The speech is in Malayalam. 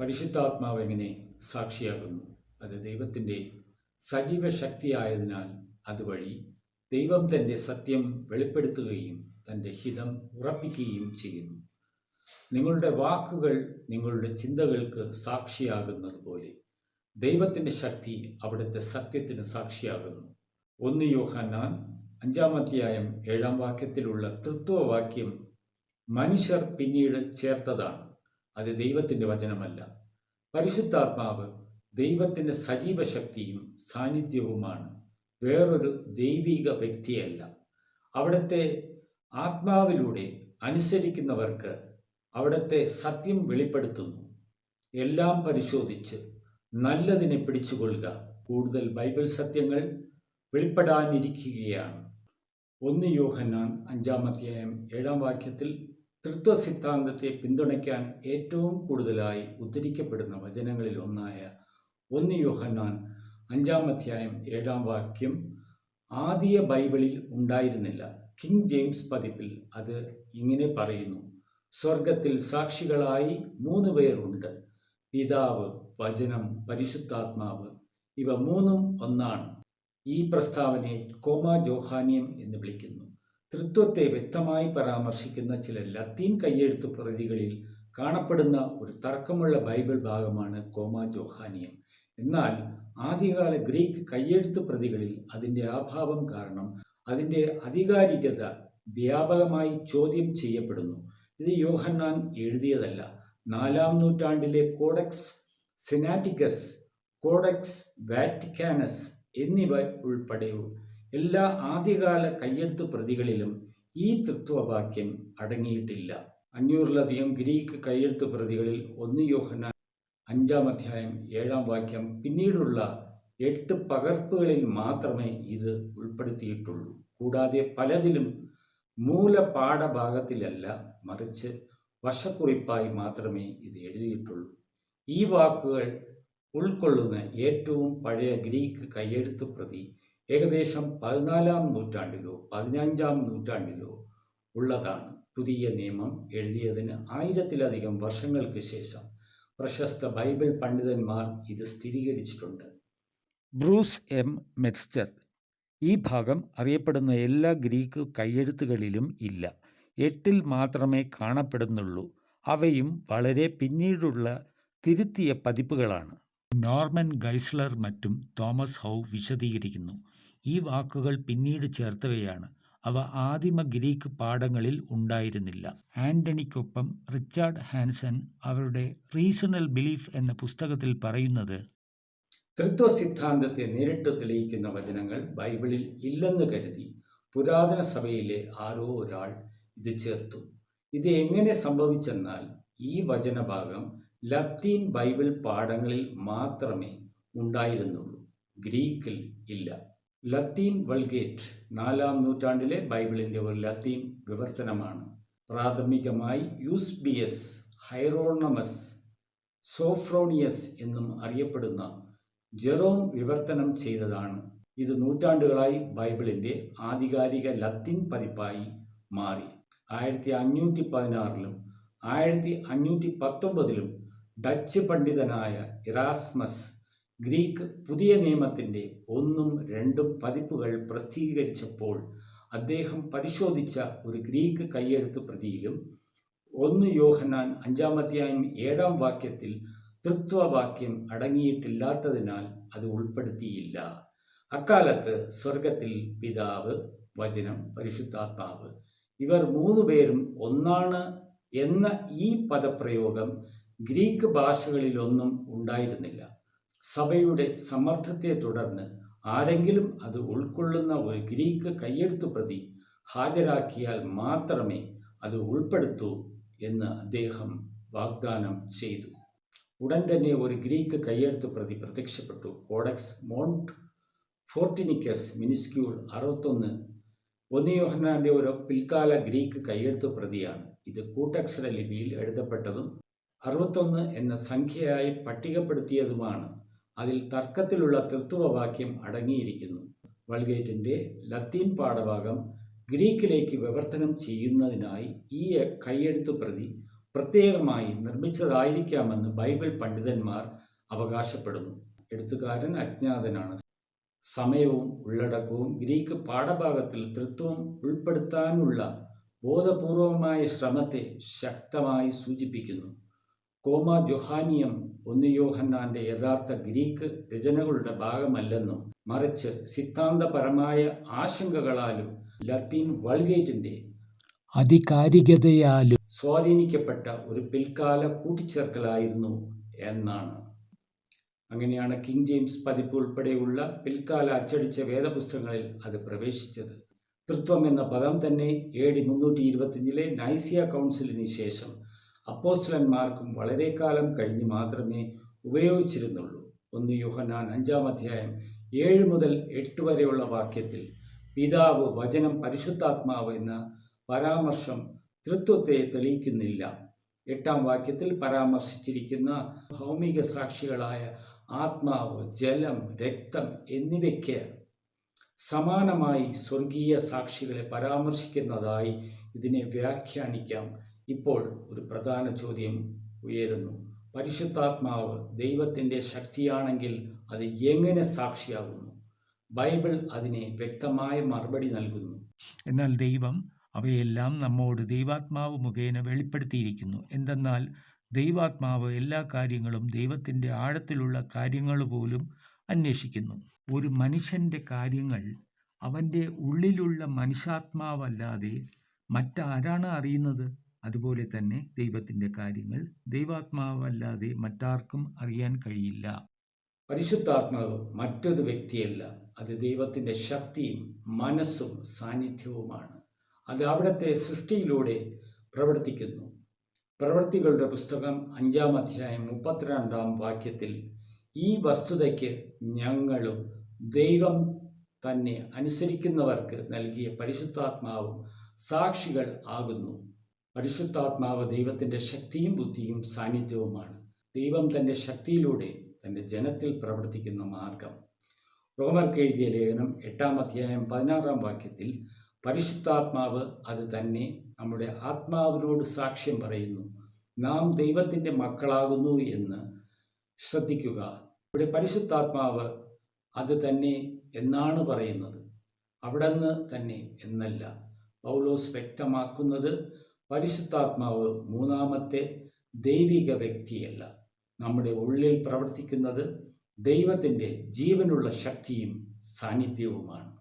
പരിശുദ്ധാത്മാവ് എങ്ങനെ സാക്ഷിയാകുന്നു? അത് ദൈവത്തിന്റെ സജീവ ശക്തിയായതിനാൽ അതുവഴി ദൈവം തന്റെ സത്യം വെളിപ്പെടുത്തുകയും തന്റെ ഹിതം ഉറപ്പിക്കുകയും ചെയ്യുന്നു. നിങ്ങളുടെ വാക്കുകൾ നിങ്ങളുടെ ചിന്തകൾക്ക് സാക്ഷിയാകുന്നത് പോലെ ദൈവത്തിന്റെ ശക്തി അവിടുത്തെ സത്യത്തിന് സാക്ഷിയാകുന്നു. ഒന്ന് യോഹന്നാൻ അഞ്ചാം അധ്യായം ഏഴാം വാക്യത്തിലുള്ള തൃത്വവാക്യം മനുഷ്യർ പിന്നീട് ചേർത്തതാണ്. അത് ദൈവത്തിന്റെ വചനമല്ല. പരിശുദ്ധാത്മാവ് ദൈവത്തിന്റെ സജീവ ശക്തിയും സാന്നിധ്യവുമാണ്. വേറൊരു ദൈവിക വ്യക്തിയല്ല. അവിടുത്തെ ആത്മാവിലൂടെ അനുസരിക്കുന്നവർക്ക് അവിടുത്തെ സത്യം വെളിപ്പെടുത്തുന്നു. എല്ലാം പരിശോധിച്ച് നല്ലതിനെ പിടിച്ചുകൊള്ളുക. കൂടുതൽ ബൈബിൾ സത്യങ്ങൾ വെളിപ്പെടാനിരിക്കുകയാണ്. ഒന്ന് യോഹന്നാൻ അഞ്ചാം അധ്യായം ഏഴാം വാക്യത്തിൽ തൃത്വ സിദ്ധാന്തത്തെ പിന്തുണയ്ക്കാൻ ഏറ്റവും കൂടുതലായി ഉദ്ധരിക്കപ്പെടുന്ന വചനങ്ങളിൽ ഒന്നായ ഒന്ന് യോഹന്നാൻ അഞ്ചാം അധ്യായം ഏഴാം വാക്യം ആദ്യ ബൈബിളിൽ ഉണ്ടായിരുന്നില്ല. കിങ് ജെയിംസ് പതിപ്പിൽ അത് ഇങ്ങനെ പറയുന്നു. സ്വർഗത്തിൽ സാക്ഷികളായി മൂന്ന് പേരുണ്ട് പിതാവ് വചനം പരിശുദ്ധാത്മാവ് ഇവ മൂന്നും ഒന്നാണ്. ഈ പ്രസ്താവനയെ കോമ ജോഹാനിയം എന്ന് വിളിക്കുന്നു. തൃത്വത്തെ വ്യക്തമായി പരാമർശിക്കുന്ന ചില ലത്തീൻ കയ്യെഴുത്ത് പ്രതികളിൽ കാണപ്പെടുന്ന ഒരു തർക്കമുള്ള ബൈബിൾ ഭാഗമാണ് കോമാ ജോഹാനിയം. എന്നാൽ ആദ്യകാല ഗ്രീക്ക് കയ്യെഴുത്ത് പ്രതികളിൽ അതിന്റെ അഭാവം കാരണം അതിന്റെ അധികാരികത വ്യാപകമായി ചോദ്യം ചെയ്യപ്പെടുന്നു. ഇത് യോഹന്നാൻ എഴുതിയതല്ല. നാലാം നൂറ്റാണ്ടിലെ കോഡക്സ് സെനാറ്റിക്കസ് കോഡക്സ് വാറ്റിക്കാനസ് എന്നിവ ഉൾപ്പെടെ എല്ലാ ആദ്യകാല കയ്യെഴുത്ത് പ്രതികളിലും ഈ തൃത്വവാക്യം അടങ്ങിയിട്ടില്ല. അഞ്ഞൂറിലധികം ഗ്രീക്ക് കയ്യെഴുത്ത് പ്രതികളിൽ ഒന്ന് യോഹന അഞ്ചാം അധ്യായം ഏഴാം വാക്യം പിന്നീടുള്ള എട്ട് പകർപ്പുകളിൽ മാത്രമേ ഇത് ഉൾപ്പെടുത്തിയിട്ടുള്ളൂ. കൂടാതെ പലതിലും മൂലപാഠഭാഗത്തിലല്ല മറിച്ച് വശക്കുറിപ്പായി മാത്രമേ ഇത് എഴുതിയിട്ടുള്ളൂ. ഈ വാക്കുകൾ ഉൾക്കൊള്ളുന്ന ഏറ്റവും പഴയ ഗ്രീക്ക് കയ്യെഴുത്ത് പ്രതി ഏകദേശം പതിനാലാം നൂറ്റാണ്ടിലോ പതിനഞ്ചാം നൂറ്റാണ്ടിലോ ഉള്ളതാണ് പുതിയ നിയമം എഴുതിയതിന് ആയിരത്തിലധികം വർഷങ്ങൾക്ക് ശേഷം പ്രശസ്ത ബൈബിൾ പണ്ഡിതന്മാർ ഇത് സ്ഥിരീകരിച്ചിട്ടുണ്ട്. Bruce M. മെറ്റ്സ്റ്റർ. ഈ ഭാഗം അറിയപ്പെടുന്ന എല്ലാ ഗ്രീക്ക് കയ്യെഴുത്തുകളിലും ഇല്ല. എട്ടിൽ മാത്രമേ കാണപ്പെടുന്നുള്ളൂ. അവയും വളരെ പിന്നീടുള്ള തിരുത്തിയ പതിപ്പുകളാണ്. നോർമൻ ഗൈസ്ലർ മറ്റും തോമസ് ഹൗ വിശദീകരിക്കുന്നു. ഈ വാക്കുകൾ പിന്നീട് ചേർത്തവയാണ്. അവ ആദിമ ഗ്രീക്ക് പാഠങ്ങളിൽ ഉണ്ടായിരുന്നില്ല. ആന്റണിക്കൊപ്പം റിച്ചാർഡ് ഹാൻസൺ അവരുടെ റീസണൽ ബിലീഫ് എന്ന പുസ്തകത്തിൽ പറയുന്നത് തൃത്വ സിദ്ധാന്തത്തെ നേരിട്ട് തെളിയിക്കുന്ന വചനങ്ങൾ ബൈബിളിൽ ഇല്ലെന്ന് കരുതി പുരാതന സഭയിലെ ആരോ ഒരാൾ ഇത് ചേർത്തു. ഇത് എങ്ങനെ സംഭവിച്ചെന്നാൽ ഈ വചനഭാഗം ലത്തീൻ ബൈബിൾ പാഠങ്ങളിൽ മാത്രമേ ഉണ്ടായിരുന്നുള്ളൂ. ഗ്രീക്കിൽ ഇല്ല. ലത്തീൻ വൾഗേറ്റ് നാലാം നൂറ്റാണ്ടിലെ ബൈബിളിന്റെ ഒരു ലത്തീൻ വിവർത്തനമാണ്. പ്രാഥമികമായി യൂസ്ബിയസ് ഹൈറോണമസ് സോഫ്രോണിയസ് എന്നും അറിയപ്പെടുന്ന ജെറോം വിവർത്തനം ചെയ്തതാണ്. ഇത് നൂറ്റാണ്ടുകളായി ബൈബിളിന്റെ ആധികാരിക ലത്തീൻ പതിപ്പായി മാറി. ആയിരത്തി അഞ്ഞൂറ്റി പതിനാറിലും ആയിരത്തി അഞ്ഞൂറ്റി പത്തൊമ്പതിലും ഡച്ച് പണ്ഡിതനായ ഇറാസ്മസ് ഗ്രീക്ക് പുതിയ നിയമത്തിന്റെ ഒന്നും രണ്ടും പതിപ്പുകൾ പ്രസിദ്ധീകരിച്ചപ്പോൾ അദ്ദേഹം പരിശോധിച്ച ഒരു ഗ്രീക്ക് കയ്യെഴുത്ത് പ്രതിയിലും ഒന്ന് യോഹനാൻ അഞ്ചാമധ്യായം ഏഴാം വാക്യത്തിൽ തൃത്വവാക്യം അടങ്ങിയിട്ടില്ലാത്തതിനാൽ അത് ഉൾപ്പെടുത്തിയില്ല. അക്കാലത്ത് സ്വർഗത്തിൽ പിതാവ് വചനം പരിശുദ്ധാത്മാവ് ഇവർ മൂന്നു പേരും ഒന്നാണ് എന്ന ഈ പദപ്രയോഗം ഗ്രീക്ക് ഭാഷകളിലൊന്നും ഉണ്ടായിരുന്നില്ല. സഭയുടെ സമ്മർദ്ദത്തെ തുടർന്ന് ആരെങ്കിലും അത് ഉൾക്കൊള്ളുന്ന ഒരു ഗ്രീക്ക് കയ്യെഴുത്തു പ്രതി ഹാജരാക്കിയാൽ മാത്രമേ അത് ഉൾപ്പെടുത്തൂ എന്ന് അദ്ദേഹം വാഗ്ദാനം ചെയ്തു. ഉടൻ തന്നെ ഒരു ഗ്രീക്ക് കയ്യെഴുത്ത് പ്രതി പ്രത്യക്ഷപ്പെട്ടു. കോഡക്സ് മോണ്ട് ഫോർട്ടിനിക്കസ് മിനിസ്ക്യൂൾ അറുപത്തൊന്ന് ഒന്നിയോഹന്നാന്റെ ഒരു പിൽക്കാല ഗ്രീക്ക് കയ്യെഴുത്ത് പ്രതിയാണ്. ഇത് കൂട്ടക്ഷര ലിപിയിൽ എഴുതപ്പെട്ടതും അറുപത്തൊന്ന് എന്ന സംഖ്യയായി പട്ടികപ്പെടുത്തിയതുമാണ്. അതിൽ തർക്കത്തിലുള്ള തൃത്വവാക്യം അടങ്ങിയിരിക്കുന്നു. വൾഗേറ്റിന്റെ ലത്തീൻ പാഠഭാഗം ഗ്രീക്കിലേക്ക് വിവർത്തനം ചെയ്യുന്നതിനായി ഈ കൈയെഴുത്തു പ്രതി പ്രത്യേകമായി നിർമ്മിച്ചതായിരിക്കാമെന്ന് ബൈബിൾ പണ്ഡിതന്മാർ അവകാശപ്പെടുന്നു. എഴുത്തുകാരൻ അജ്ഞാതനാണ്. സമയവും ഉള്ളടക്കവും ഗ്രീക്ക് പാഠഭാഗത്തിൽ തൃത്വം ഉൾപ്പെടുത്താനുള്ള ബോധപൂർവമായ ശ്രമത്തെ ശക്തമായി സൂചിപ്പിക്കുന്നു. കോമ ജൊഹാനിയം ഒന്ന് യോഹന്നാന്റെ യഥാർത്ഥ ഗ്രീക്ക് രചനകളുടെ ഭാഗമല്ലെന്നും മറിച്ച് സിദ്ധാന്തപരമായ ആശങ്കകളാലും ലത്തീൻ വൾഗേറ്റിന്റെ അധികാരികതയാലും സ്വാധീനിക്കപ്പെട്ട ഒരു പിൽക്കാല കൂട്ടിച്ചേർക്കലായിരുന്നു എന്നാണ്. അങ്ങനെയാണ് കിങ് ജെയിംസ് പതിപ്പ് ഉൾപ്പെടെയുള്ള പിൽക്കാല അച്ചടിച്ച വേദപുസ്തകങ്ങളിൽ അത് പ്രവേശിച്ചത്. തൃത്വം എന്ന പദം തന്നെ എ ഡി മുന്നൂറ്റി ഇരുപത്തിയഞ്ചിലെ നൈസിയ കൗൺസിലിന് ശേഷം അപ്പോസ്റ്റലന്മാർക്കും വളരെ കാലം കഴിഞ്ഞ് മാത്രമേ ഉപയോഗിച്ചിരുന്നുള്ളൂ. ഒന്ന് യോഹന്നാൻ അഞ്ചാം അധ്യായം ഏഴ് മുതൽ എട്ട് വരെയുള്ള വാക്യത്തിൽ പിതാവ് വചനം പരിശുദ്ധാത്മാവ് എന്ന പരാമർശം തൃത്വത്തെ തെളിയിക്കുന്നില്ല. എട്ടാം വാക്യത്തിൽ പരാമർശിച്ചിരിക്കുന്ന ഭൗമിക സാക്ഷികളായ ആത്മാവ് ജലം രക്തം എന്നിവയ്ക്ക് സമാനമായി സ്വർഗീയ സാക്ഷികളെ പരാമർശിക്കുന്നതായി ഇതിനെ വ്യാഖ്യാനിക്കാം. ഇപ്പോൾ ഒരു പ്രധാന ചോദ്യം ഉയരുന്നു. പരിശുദ്ധാത്മാവ് ദൈവത്തിന്റെ ശക്തിയാണെങ്കിൽ അത് എങ്ങനെ സാക്ഷിയാകുന്നു? ബൈബിൾ അതിനെ വ്യക്തമായ മറുപടി നൽകുന്നു. എന്നാൽ ദൈവം അവയെല്ലാം നമ്മോട് ദൈവാത്മാവ് മുഖേന വെളിപ്പെടുത്തിയിരിക്കുന്നു. എന്തെന്നാൽ ദൈവാത്മാവ് എല്ലാ കാര്യങ്ങളും ദൈവത്തിന്റെ ആഴത്തിലുള്ള കാര്യങ്ങൾ പോലും അന്വേഷിക്കുന്നു. ഒരു മനുഷ്യന്റെ കാര്യങ്ങൾ അവന്റെ ഉള്ളിലുള്ള മനുഷ്യാത്മാവല്ലാതെ മറ്റാരാണ് അറിയുന്നത്? അതുപോലെ തന്നെ ദൈവത്തിന്റെ കാര്യങ്ങൾ ദൈവാത്മാവല്ലാതെ മറ്റാർക്കും അറിയാൻ കഴിയില്ല. പരിശുദ്ധാത്മാവ് മറ്റൊരു വ്യക്തിയല്ല. അത് ദൈവത്തിന്റെ ശക്തിയും മനസ്സും സാന്നിധ്യവുമാണ്. അത് അവിടുത്തെ സൃഷ്ടിയിലൂടെ പ്രവർത്തിക്കുന്നു. പ്രവൃത്തികളുടെ പുസ്തകം അഞ്ചാം അധ്യായം മുപ്പത്തിരണ്ടാം വാക്യത്തിൽ ഈ വസ്തുതയ്ക്ക് ഞങ്ങളും ദൈവം തന്നെ അനുസരിക്കുന്നവർക്ക് നൽകിയ പരിശുദ്ധാത്മാവും സാക്ഷികൾ ആകുന്നു. പരിശുദ്ധാത്മാവ് ദൈവത്തിന്റെ ശക്തിയും ബുദ്ധിയും സാന്നിധ്യവുമാണ്. ദൈവം തന്റെ ശക്തിയിലൂടെ തന്റെ ജനത്തിൽ പ്രവർത്തിക്കുന്ന മാർഗം. റോമർക്ക് എഴുതിയ ലേഖനം എട്ടാം അധ്യായം പതിനാറാം വാക്യത്തിൽ പരിശുദ്ധാത്മാവ് അത് തന്നെ നമ്മുടെ ആത്മാവിനോട് സാക്ഷ്യം പറയുന്നു. നാം ദൈവത്തിന്റെ മക്കളാകുന്നു എന്ന് ശ്രദ്ധിക്കുക. ഇവിടെ പരിശുദ്ധാത്മാവ് അത് തന്നെ എന്നാണ് പറയുന്നത്. അവിടുന്ന് തന്നെ എന്നല്ല. പൗലോസ് വ്യക്തമാക്കുന്നത് പരിശുദ്ധാത്മാവ് മൂന്നാമത്തെ ദൈവിക വ്യക്തിയല്ല. നമ്മുടെ ഉള്ളിൽ പ്രവർത്തിക്കുന്നത് ദൈവത്തിന്റെ ജീവനുള്ള ശക്തിയും സാന്നിധ്യവുമാണ്.